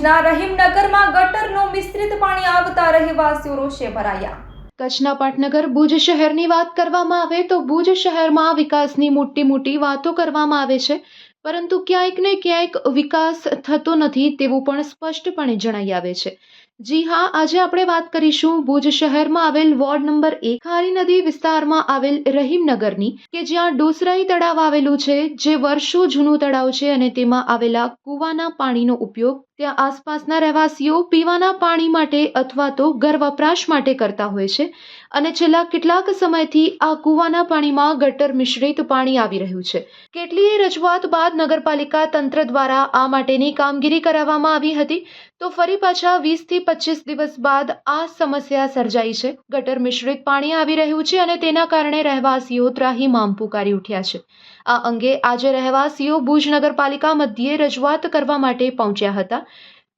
ભુજના રહીમનગરમાં ગટરનું મિશ્રિત પાણી આવતા રહેવાસીઓ રોષે ભરાયા. કચ્છના પાટનગર ભુજ શહેરની વાત કરવામાં આવે તો ભુજ શહેરમાં વિકાસની મોટી મોટી વાતો કરવામાં આવે છે. પરંતુ ક્યાંક ને ક્યાંક વિકાસ થતો નથી તેવું પણ સ્પષ્ટપણે જણાઈ આવે છે. જી હા, આજે આપણે વાત કરીશું ભુજ શહેરમાં આવેલ વોર્ડ નંબર એક ખારી નદી વિસ્તારમાં આવેલ રહીમનગરની, કે જ્યાં ડોસરાઈ તળાવ આવેલું છે, જે વર્ષો જૂનું તળાવ છે અને તેમાં આવેલા કૂવાના પાણીનો ઉપયોગ ત્યાં આસપાસના રહેવાસીઓ પીવાના પાણી માટે અથવા તો ઘર વપરાશ માટે કરતા હોય છે અને છેલ્લા કેટલાક સમયથી આ કૂવાના પાણીમાં ગટર મિશ્રિત પાણી આવી રહ્યું છે. કેટલીય રજૂઆત બાદ નગરપાલિકા તંત્ર દ્વારા આ માટેની કામગીરી કરાવવામાં આવી હતી. તો ફરી પાછા વીસથી પચીસ દિવસ બાદ આ સમસ્યા સર્જાઈ છે. ગટર મિશ્રિત પાણી આવી રહ્યું છે અને તેના કારણે રહેવાસીઓ ત્રાહીમામ પુકારી ઉઠ્યા છે. આ અંગે આજે રહેવાસીઓ ભુજ નગરપાલિકા મધ્યે રજૂઆત કરવા માટે પહોંચ્યા હતા.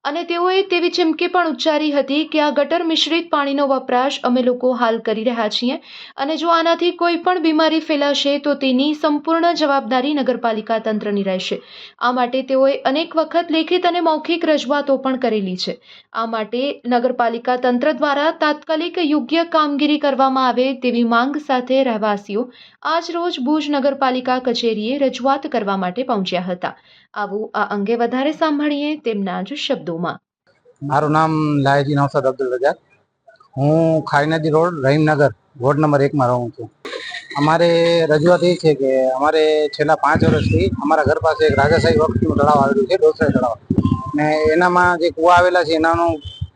અને તેઓએ તેવી ચીમકી પણ ઉચ્ચારી હતી કે આ ગટર મિશ્રિત પાણીનો વપરાશ અમે લોકો હાલ કરી રહ્યા છીએ અને જો આનાથી કોઈ પણ બીમારી ફેલાશે તો તેની સંપૂર્ણ જવાબદારી નગરપાલિકા તંત્રની રહેશે. આ માટે તેઓએ અનેક વખત લેખિત અને મૌખિક રજૂઆતો પણ કરેલી છે. આ માટે નગરપાલિકા તંત્ર દ્વારા તાત્કાલિક યોગ્ય કામગીરી કરવામાં આવે તેવી માંગ સાથે રહેવાસીઓ આજ રોજ ભુજ નગરપાલિકા કચેરીએ રજૂઆત કરવા માટે પહોંચ્યા હતા. આવું આ અંગે વધારે સાંભળીએ તેમના જ શબ્દોમાં મારું નામ લાયજી નવસાદ અબ્દુલ રજાક. હું ખાઈનાજી રોડ, રહીમનગર, વોર્ડ નંબર એકમાં રહું છું. અમારે રજૂઆત એ છે કે અમારે છેલ્લા પાંચ વર્ષથી અમારા ઘર પાસે એક રાજાશાહી વખતનું તળાવ આવેલું છે ડોસરાઈ તળાવ. ને એનામાં જે કૂવા આવેલા છે, એનાનો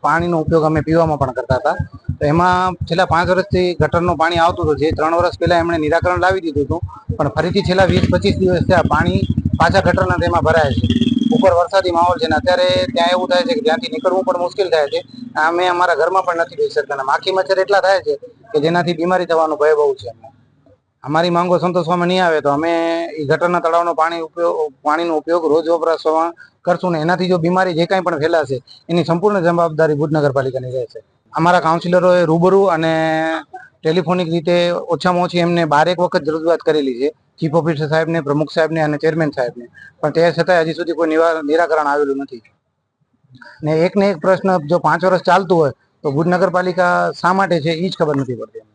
પાણીનો ઉપયોગ અમે પીવામાં પણ કરતા હતા. તો એમાં છેલ્લા પાંચ વર્ષથી ગટરનું પાણી આવતું હતું. જે ત્રણ વર્ષ પહેલાં એમણે નિરાકરણ લાવી દીધું હતું. પણ ફરીથી છેલ્લા વીસ પચીસ દિવસથી આ પાણી પાછા ગટરના તેમાં ભરાય છે. ઉપર વરસાદી માહોલ છે ને અત્યારે ત્યાં એવું થાય છે કે ત્યાંથી નીકળવું પણ મુશ્કેલ થાય છે. અમે અમારા ઘરમાં પણ નથી રહી શકતા માખી મચ્છર એટલા થાય છે કે જેનાથી બીમારી થવાનો ભય બહુ છે અમને. અમારી માંગો સંતોષવામાં નહીં આવે તો અમે ગટરના તળાવનો પાણી ઉપયોગ, પાણીનો ઉપયોગ રોજ વપરાશમાં કરશું ને એનાથી જો બીમારી જે કાંઈ પણ ફેલાશે એની સંપૂર્ણ જવાબદારી ભુજ નગરપાલિકાની રહેશે અમારા કાઉન્સિલરોએ રૂબરૂ અને ટેલિફોનિક રીતે ઓછામાં ઓછી એમને બારેક વખત રજૂઆત કરેલી છે, ચીફ ઓફિસર સાહેબને, પ્રમુખ સાહેબને અને ચેરમેન સાહેબને. પણ તે છતાંય હજી સુધી કોઈ નિરાકરણ આવેલું નથી. ને એક ને એક પ્રશ્ન જો પાંચ વર્ષ ચાલતું હોય, તો ભુજ નગરપાલિકા શા માટે છે એ જ ખબર નથી પડતી.